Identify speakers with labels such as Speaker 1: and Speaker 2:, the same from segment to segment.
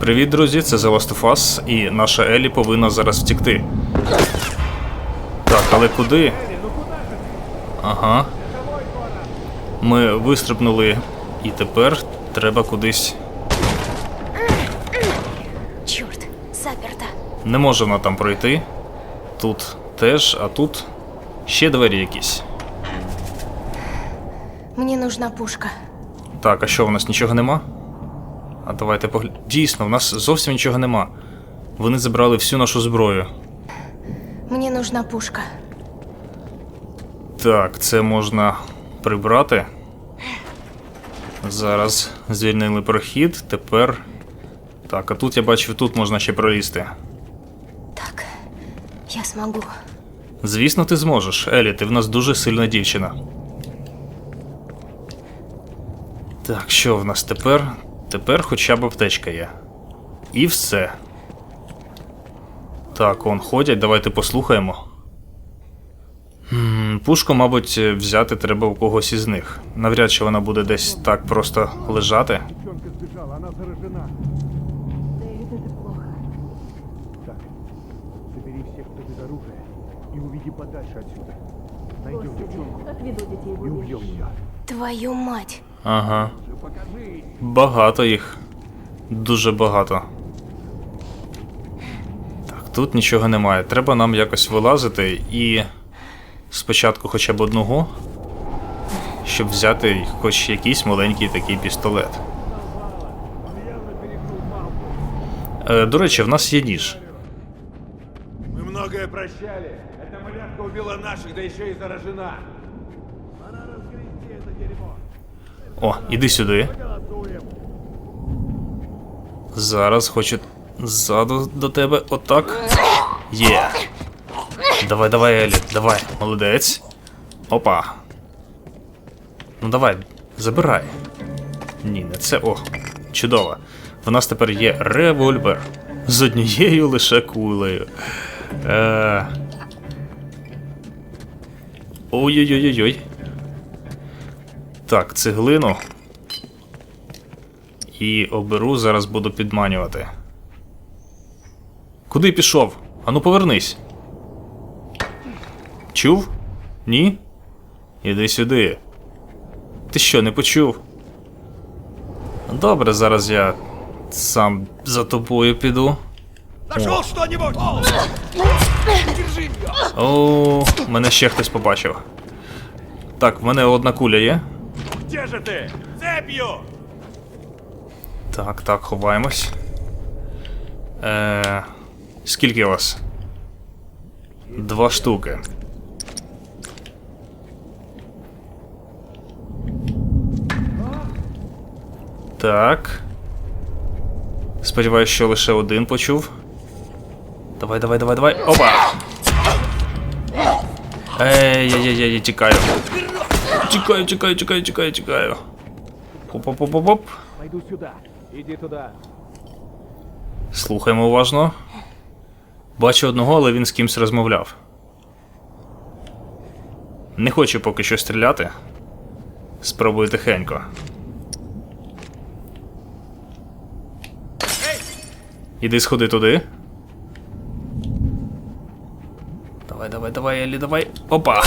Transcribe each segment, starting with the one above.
Speaker 1: Привіт, друзі, це The Last of Us, і наша Елі повинна зараз втікти. Так, але куди? Ага. Ми вистрибнули, і тепер треба кудись.
Speaker 2: Черт, заперто.
Speaker 1: Не може вона там пройти. Тут теж, а тут ще двері якісь.
Speaker 2: Мне нужна пушка.
Speaker 1: Так, а що, у нас нічого нема? А давайте поглянемо. Дійсно, у нас зовсім нічого нема. Вони забрали всю нашу зброю.
Speaker 2: Мне нужна пушка.
Speaker 1: Так, це можна прибрати. Зараз звільнили прохід, тепер. Так, а тут я бачив, тут можна ще пролізти.
Speaker 2: Так, я смогу.
Speaker 1: Звісно, ти зможеш. Елі, ти в нас дуже сильна дівчина. Так, що в нас тепер? Тепер хоча б аптечка є. І все. Так, он ходять, давайте послухаємо. Пушку, мабуть, взяти треба у когось із них. Навряд чи вона буде десь так просто лежати.
Speaker 2: Твою мать.
Speaker 1: Ага. Багато їх. Дуже багато. Так, тут нічого немає. Треба нам якось вилазити і спочатку хоча б одного, щоб взяти хоч якийсь маленький такий пістолет. Е, до речі, в нас є ніж.
Speaker 3: Мы многое прощали. Эта малявка убила наших, да еще и заражена.
Speaker 1: О, іди сюди. Зараз хочу ззаду до тебе. Отак. Є. Давай, давай, Елі, давай, молодець. Опа. Ну давай, забирай. Ні, не це. О, чудово. В нас тепер є револьвер. З однією лише кулею. Е... Ой-ой-ой-ой. Так, цеглину. І оберу, зараз буду підманювати. Куди пішов? Ану повернись. Чув? Ні? Іди сюди. Ти що, не почув? Добре, зараз я сам за тобою піду.
Speaker 3: Нашел что-нибудь?
Speaker 1: О, мене ще хтось побачив. Так, в мене одна куля є.
Speaker 3: Ты? Цепью!
Speaker 1: Так, так, ховаємось. Е, скільки вас? Два штуки. Так. Сподіваюсь, що лише один почув. Давай, давай, давай, давай. Опа! Ей-ей-ей, тікаю. Тікаю, тікаю, тікаю, тікаю, тікаю. Оп-оп-оп-оп.
Speaker 4: Пойду сюда. Иди туда.
Speaker 1: Слухаємо уважно. Бачу одного, але він з кимсь розмовляв. Не хочу поки що стріляти. Спробую тихенько. Іди сходи туди. Давай, давай, давай, Елі, давай. Опа!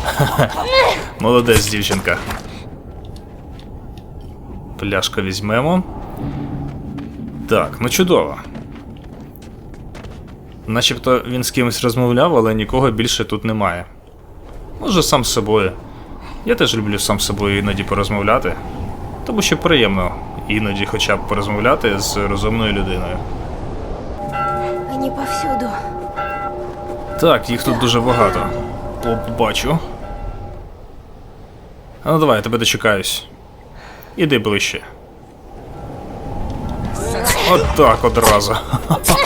Speaker 1: Молодець, дівчинка. Пляшку візьмемо. Так, ну чудово. Начебто він з кимось розмовляв, але нікого більше тут немає. Може, сам з собою. Я теж люблю сам з собою іноді порозмовляти. Тому що приємно іноді хоча б порозмовляти з розумною людиною.
Speaker 2: Они повсюду.
Speaker 1: Так, їх тут дуже багато. Оп, бачу. Ну давай, я тебе дочекаюсь. Іди ближче. От так одразу.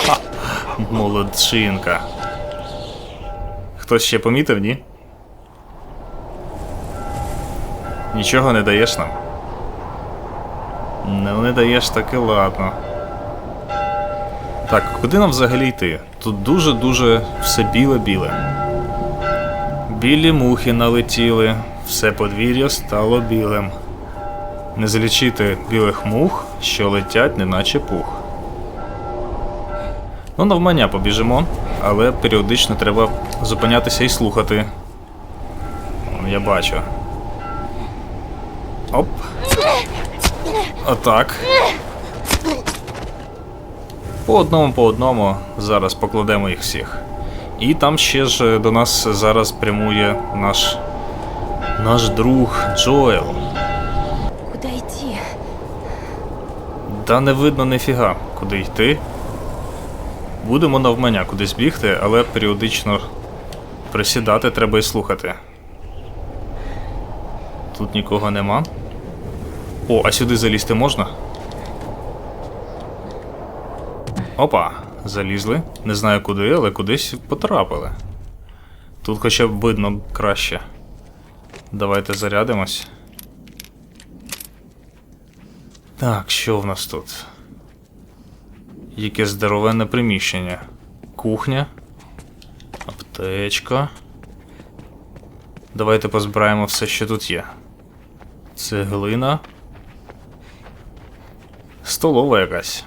Speaker 1: Молодчинка. Хтось ще помітив, ні? Нічого не даєш нам? Ну, не даєш так і ладно. Так, куди нам взагалі йти? Тут дуже-дуже все біле-біле. Білі мухи налетіли, все подвір'я стало білим. Не залічити білих мух, що летять, неначе пух. Ну, навмання побіжимо, але періодично треба зупинятися і слухати. Я бачу. Оп. Отак. По одному, по одному зараз покладемо їх всіх. І там ще ж до нас зараз прямує наш. наш друг Джоел.
Speaker 2: Куда идти?
Speaker 1: Та не видно ніфіга, куди йти. Будемо навмання кудись бігти, але періодично присідати треба і слухати. Тут нікого нема. О, а сюди залізти можна? Опа, залізли. Не знаю куди, але кудись потрапили. Тут хоча б видно краще. Давайте зарядимось. Так, що в нас тут? Яке здоровенне приміщення. Кухня. Аптечка. Давайте позбираємо все, що тут є. Цеглина. Столова якась.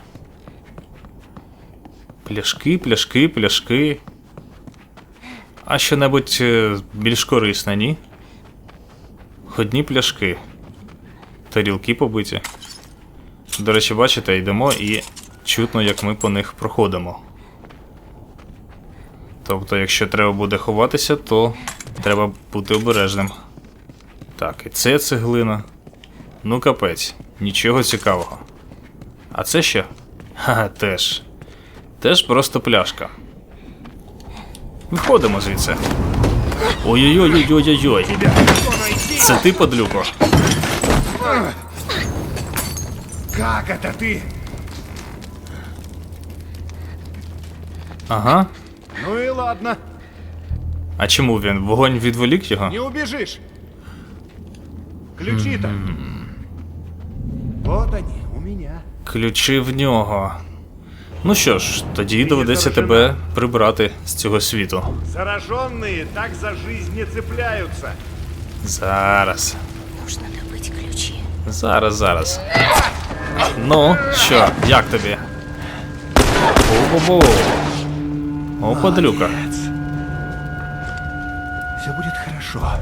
Speaker 1: Пляшки, пляшки, пляшки. А що-небудь е, більш корисне, ні? Одні пляшки. Тарілки побиті. До речі, бачите, йдемо і чутно, як ми по них проходимо. Тобто, якщо треба буде ховатися, то треба бути обережним. Так, і це цеглина. Ну, капець, нічого цікавого. А це що? Ха, теж. Теж просто пляшка. Виходимо звідси. Ой-ой-ой-ой-ой-ой. Це ти, подлюко?
Speaker 4: Как это ты?
Speaker 1: Ага.
Speaker 4: Ну и ладно,
Speaker 1: А чому він? Вогонь відволік його?
Speaker 4: не убежишь. Ключи-то. Вот они, у меня.
Speaker 1: Ключі в нього. Ну що ж, тоді доведеться тебе прибрати з цього світу.
Speaker 4: Зараженные так за жизнь не цепляются.
Speaker 1: Зараз.
Speaker 2: Нужно добыть ключи.
Speaker 1: Зараз, зараз. Ну, що, як тобі? Бу-бу-бу. О, подлюка.
Speaker 4: Все будет хорошо.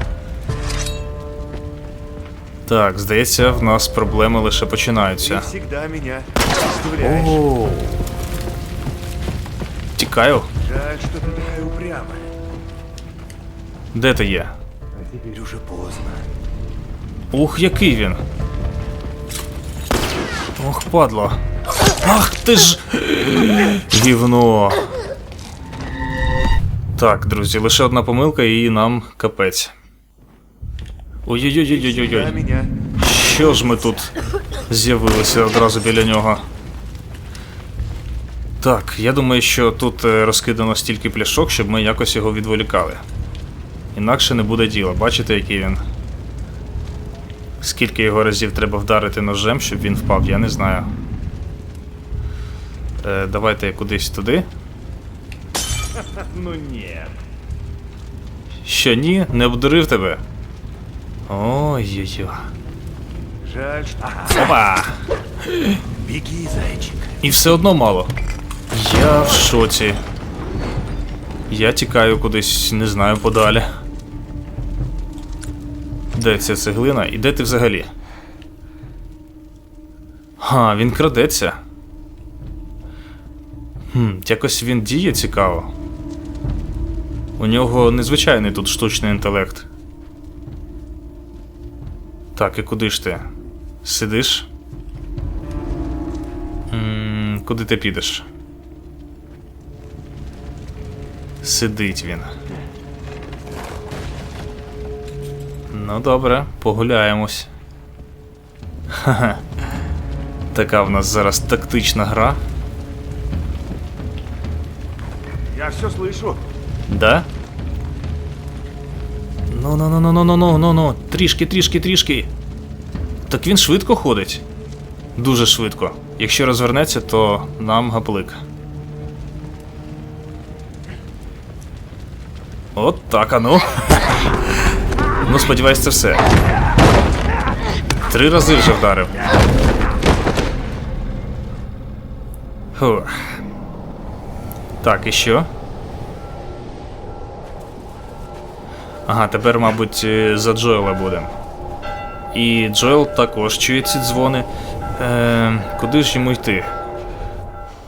Speaker 1: Так, здається, в нас проблеми лише починаються.
Speaker 4: Ты всегда меня удивляешь.
Speaker 1: Тікаю.
Speaker 4: Жаль, что ты такая упрямая.
Speaker 1: Де ти є?
Speaker 4: А теперь уже поздно.
Speaker 1: Ух, який він. Ох, падло. Ах ти ж. Гівно. Так, друзі, лише одна помилка і нам капець. Ой-ой-ой-ой-ой-ой.
Speaker 4: меня
Speaker 1: Що ж ми тут з'явилися одразу біля нього? Так, я думаю, що тут е, розкидано стільки пляшок, щоб ми якось його відволікали. Інакше не буде діла. Бачите, який він. Скільки його разів треба вдарити ножем, щоб він впав, я не знаю. Е, давайте кудись туди.
Speaker 4: Ну нет.
Speaker 1: Що ні, не обдурив тебе. Ой-ой-ой.
Speaker 4: Жаль. Ага,
Speaker 1: Опа!
Speaker 4: беги, зайчик.
Speaker 1: І все одно мало. Я в шоці. Я тікаю кудись, не знаю, подалі. Де ця цеглина і де ти взагалі? Ха, він крадеться. Хм, якось він діє цікаво. У нього незвичайний тут штучний інтелект. Так, і куди ж ти? Сидиш? М, Куди ти підеш? Сидить він. Ну добре, погуляємось. Ха-ха. Така в нас зараз тактична гра.
Speaker 4: Я все слышу.
Speaker 1: Да? Ну ну ну ну ну ну ну ну ну трішки, трішки, трішки. Так він швидко ходить. Дуже швидко. Якщо розвернеться, то нам гаплик. От так, а ну. Сподіваюсь, це все. Три рази вже вдарив. Фух. Так, і що? Ага, тепер, мабуть, е, за Джоела будемо. І Джоел також чує ці дзвони. Е, куди ж йому йти?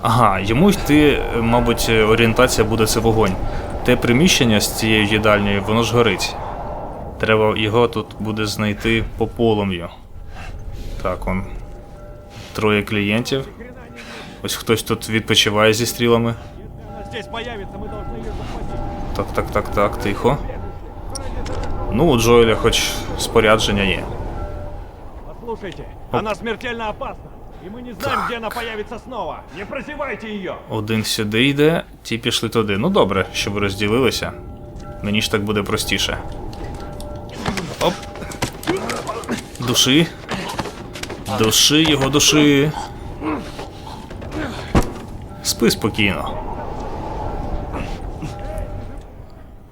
Speaker 1: Ага, йому йти, е, мабуть, е, орієнтація буде це вогонь. Те приміщення з цією їдальнею, воно ж горить. Треба його тут буде знайти по полум'ю. Так, он. Троє клієнтів. Ось хтось тут відпочиває зі стрілами. Так, так, так, так, тихо. Ну, у Джоеля хоч спорядження є.
Speaker 4: Послушайте, она смертельно опасна. И мы не знаем, где она появится снова. Не прозевайте ее.
Speaker 1: Один сюди йде, ті пішли туди. Ну добре, щоб розділилися. Мені ж так буде простіше. Оп. Души. Души його души. Спи спокійно.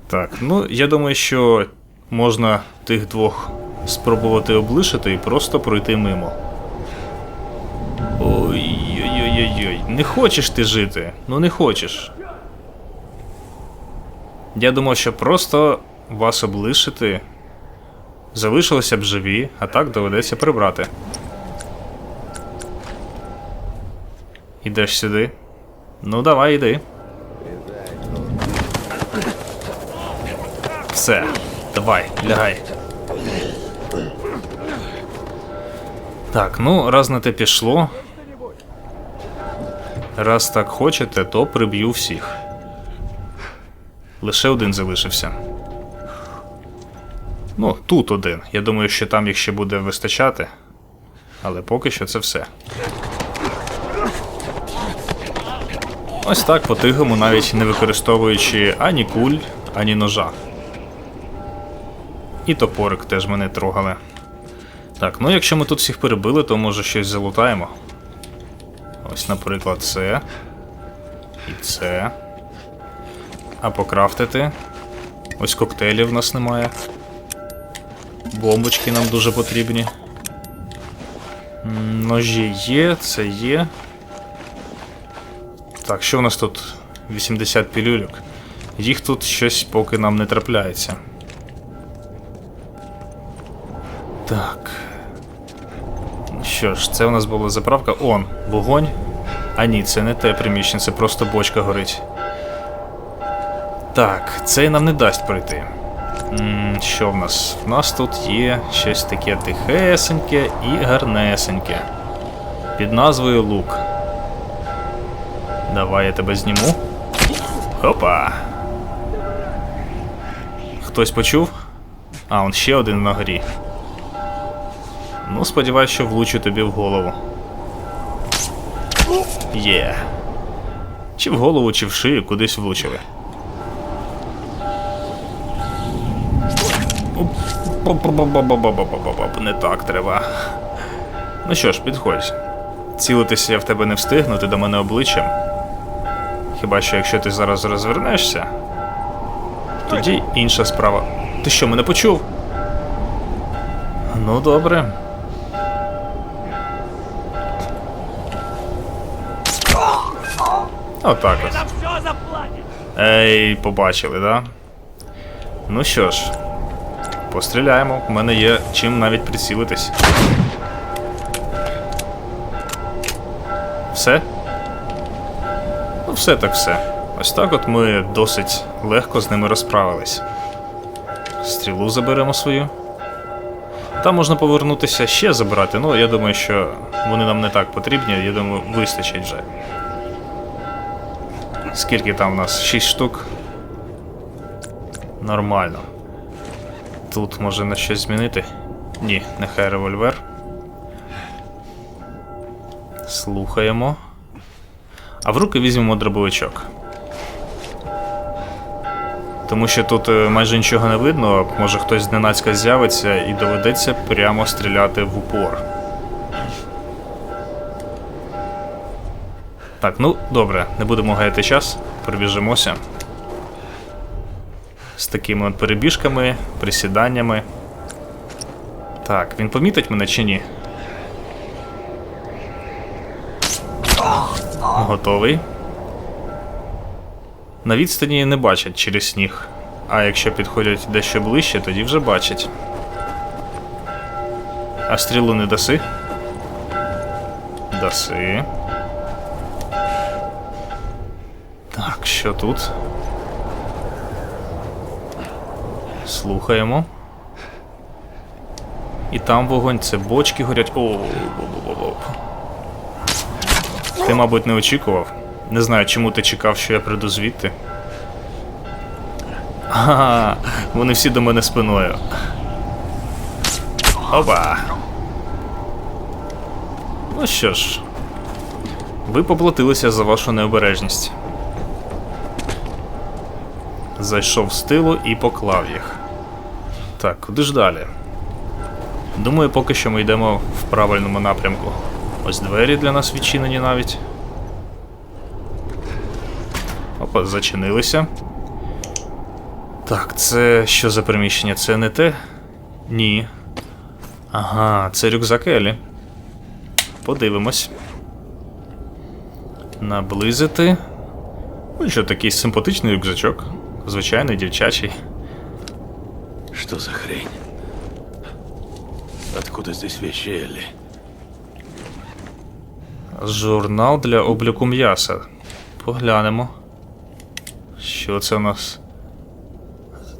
Speaker 1: Так, ну я думаю, що можна тих двох спробувати облишити і просто пройти мимо. Ой-ой-ой-ой. Не хочеш ти жити. Ну не хочеш. Я думав, що просто вас облишити. Залишилися б живі, а так доведеться прибрати. Ідеш сюди. Ну давай йди. Все, давай, лягай. Так, ну, раз на те пішло. Раз так хочете, то приб'ю всіх. Лише один залишився. Ну, тут один. Я думаю, що там їх ще буде вистачати. Але поки що це все. Ось так по-тихому, навіть не використовуючи ані куль, ані ножа. І топорик теж мене трогали. Так, ну якщо ми тут всіх перебили, то може щось залутаємо. Ось, наприклад, це. І це. А покрафтити. Ось коктейлів в нас немає. Бомбочки нам дуже потрібні. Ножі є, це є. Так, що у нас тут? 80 пілюльок. Їх тут щось поки нам не трапляється. Так. Ну Що ж, це у нас була заправка. Он, вогонь. А ні, це не те приміщення, це просто бочка горить. Так, цей нам не дасть пройти. Що в нас? В нас тут є щось таке тихесеньке і гарнесеньке. Під назвою Лук. Давай я тебе зніму. Хопа. Хтось почув? А, он ще один на горі. Ну, сподіваюсь, що влучу тобі в голову. Є. Чи в голову, чи в шию кудись влучили. Не так треба. Ну що ж, підходь. Цілитися я в тебе не встигну, ти до мене обличчям. Хіба що якщо ти зараз розвернешся, тоді інша справа. Ти що, мене почув? Ну, добре. Отак от. Ей, побачили, да? Ну що ж, постріляємо. У мене є чим навіть прицілитись. Все? Ну, все так все. Ось так от ми досить легко з ними розправились. Стрілу заберемо свою. Там можна повернутися ще забрати, ну я думаю, що вони нам не так потрібні, я думаю, вистачить вже. Скільки там у нас? 6 штук. Нормально. Тут може на щось змінити? Ні, нехай револьвер. Слухаємо. А в руки візьмемо дробовичок. Тому що тут е, майже нічого не видно, може хтось зненацька з'явиться і доведеться прямо стріляти в упор. Так, ну добре, не будемо гаяти час, пробіжимося. З такими от перебіжками, присіданнями. Так, він помітить мене чи ні? Готовий. На відстані не бачать через сніг. А якщо підходять дещо ближче, тоді вже бачать. А стрілу не даси? Даси. Що тут? Слухаємо. І там вогонь, це бочки горять. О, бу-бу-бу-бу. Ти, мабуть, не очікував. Не знаю, чому ти чекав, що я прийду звідти. Ага, вони всі до мене спиною. Опа. Ну що ж, ви поплатилися за вашу необережність. Зайшов з тилу і поклав їх. Так, куди ж далі? Думаю, поки що ми йдемо в правильному напрямку. Ось двері для нас відчинені навіть. Опа, зачинилися. Так, це що за приміщення? Це не те? Ні. Ага, це рюкзак Елі. Подивимось. Наблизити. Ну що, такий симпатичний рюкзачок. Звичайний дівчачий.
Speaker 3: Что за хрень? Откуда здесь вещи Элли?
Speaker 1: Журнал для обліку м'яса. Поглянемо. Що це у нас?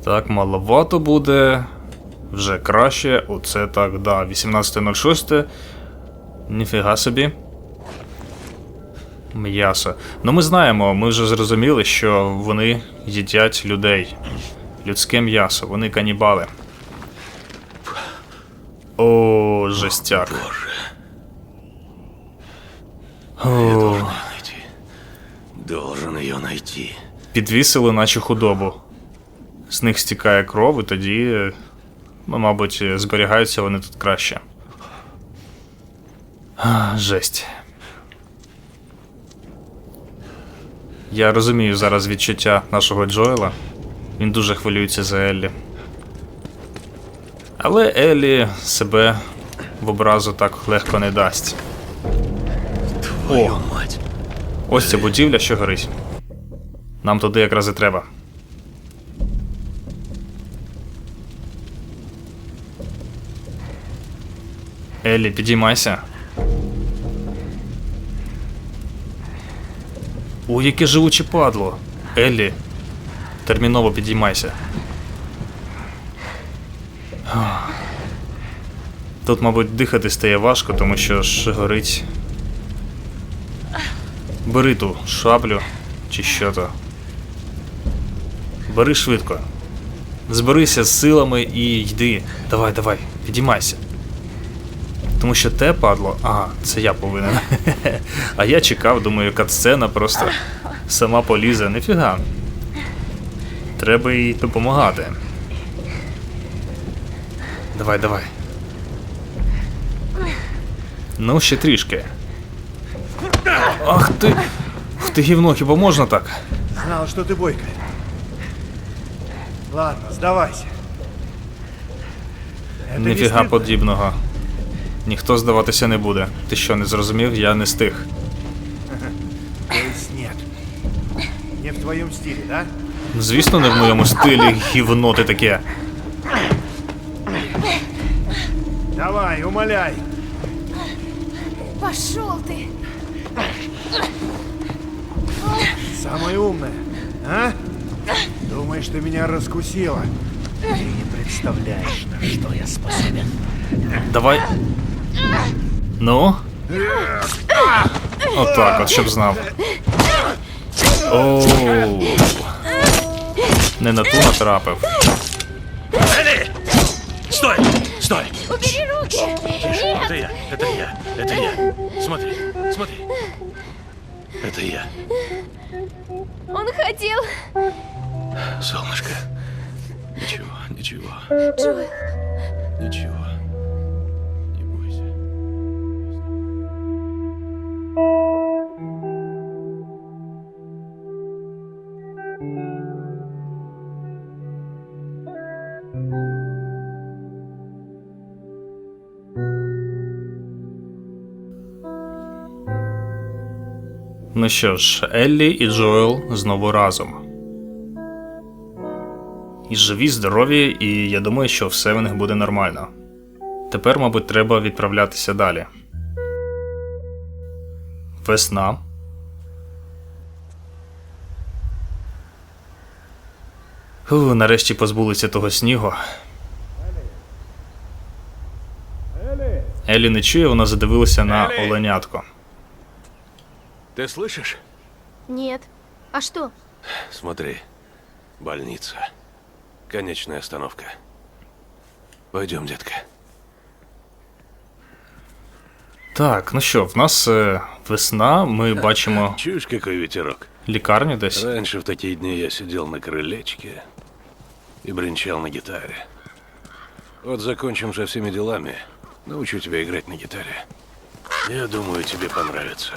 Speaker 1: Так, маловато буде. Вже краще. Оце так, да. 18.06. Ніфіга собі. М'ясо. Ну ми знаємо, ми вже зрозуміли, що вони їдять людей. Людське м'ясо, вони канібали. О, жестяк. О.
Speaker 3: Должен ее найти.
Speaker 1: підвісили наче худобу. З них стікає кров, і тоді, ну, мабуть, зберігаються вони тут краще. Жесть. Я розумію зараз відчуття нашого Джоела. Він дуже хвилюється за Еллі. Але Еллі себе в образу так легко не дасть.
Speaker 3: Твою мать.
Speaker 1: Ось ця будівля, що горить. Нам туди якраз і треба. Еллі, підіймайся. О, яке живуче падло. Еллі, терміново підіймайся. Тут, мабуть, дихати стає важко, тому що ж горить. Бери ту шаблю чи що то. Бери швидко. Зберися з силами і йди. Давай, давай, підіймайся. Тому що те падло. Ага, це я повинен. А я чекав, думаю, катсцена просто сама полізе. Нифіга. Треба їй допомагати. Давай, давай. Ну, ще трішки. Ах ти. Ух ти гівно, хіба можна так?
Speaker 4: Знал, что ты бойкая. Ладно, сдавайся. Это не
Speaker 1: Ніфіга
Speaker 4: стыдно?
Speaker 1: подібного. Ніхто здаватися не буде. Ти що, не зрозумів? Я не стиг.
Speaker 4: То есть нет. Не в твоем стиле, да?
Speaker 1: Звісно, не в моєму стилі гівно ти таке.
Speaker 4: Давай, умоляй.
Speaker 2: Пошел ты!
Speaker 4: Самая умная, а? Думаешь, ты меня раскусила? Ты не представляешь, на что я способен.
Speaker 1: Давай. Ну? Отак, от щоб знав. Оу. Не на ту натрапив.
Speaker 3: Элли! Стой! Стой!
Speaker 2: Убери руки! Нет!
Speaker 3: Это я, это я, это я. Смотри, смотри. Это я,
Speaker 2: Он хотел...
Speaker 3: солнышко. Ничего, ничего,
Speaker 2: Джоэл,
Speaker 3: ничего.
Speaker 1: Ну що ж, Еллі і Джоел знову разом. І живі, здорові, і я думаю, що все в них буде нормально. Тепер, мабуть, треба відправлятися далі. Весна. Фу, нарешті позбулися того снігу. Елі не чує, вона задивилася на оленятко.
Speaker 5: Ты слышишь?
Speaker 2: Нет. А что?
Speaker 5: Смотри. Больница. Конечная остановка. Пойдем, детка.
Speaker 1: Так, ну що, в нас е, весна, ми бачимо
Speaker 5: Чуешь, какой ветерок?
Speaker 1: лікарню десь.
Speaker 5: Раньше в такие дни я сидел на крылечке и бренчал на гитаре. Вот закончим со всеми делами. Научу тебя играть на гитаре. Я думаю, тебе понравится.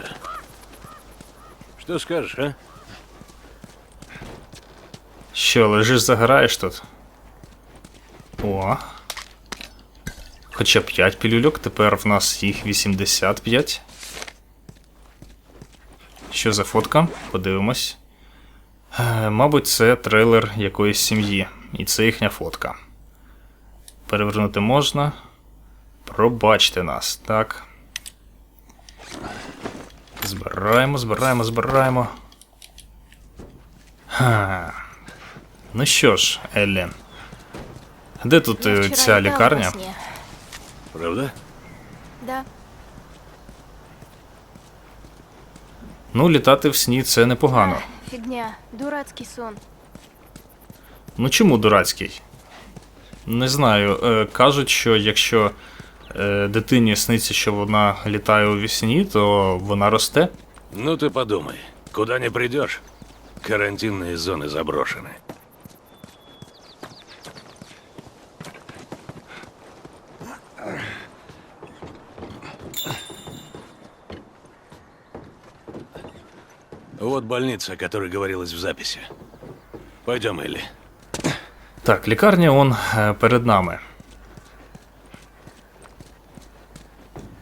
Speaker 5: Что скажешь, а?
Speaker 1: Що, лежиш, загораєш тут? О. Хоча 5 пілюльок, тепер в нас їх 85. Що за фотка? Подивимось. Е, мабуть, це трейлер якоїсь сім'ї. І це їхня фотка. Перевернути можна. Пробачте нас, так. Збираємо, збираємо, збираємо. Ха. Ну що ж, Еллі. Де тут
Speaker 2: Я
Speaker 1: е, ця лікарня?
Speaker 5: Правда?
Speaker 2: Да.
Speaker 1: Ну, літати в сні це непогано.
Speaker 2: Фигня. Дурацкий сон.
Speaker 1: Ну чому дурацький? Не знаю. Е, кажуть, що якщо дитині сниться, що вона літає у вісні, то вона росте.
Speaker 5: Ну ты подумай. Куда не придешь, карантинные зоны заброшены. Вот больница, о которой говорилось в записи. Пойдем, Элли.
Speaker 1: Так, лікарня он е, перед нами.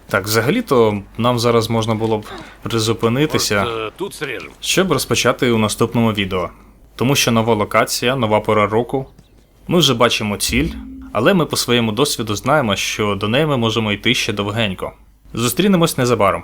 Speaker 1: Так, взагалі-то нам зараз можна було б призупинитися.
Speaker 5: Срежем.
Speaker 1: щоб розпочати у наступному відео. Тому що нова локація, нова пора року. Ми вже бачимо ціль, але ми по своєму досвіду знаємо, що до неї ми можемо йти ще довгенько. Зустрінемось незабаром.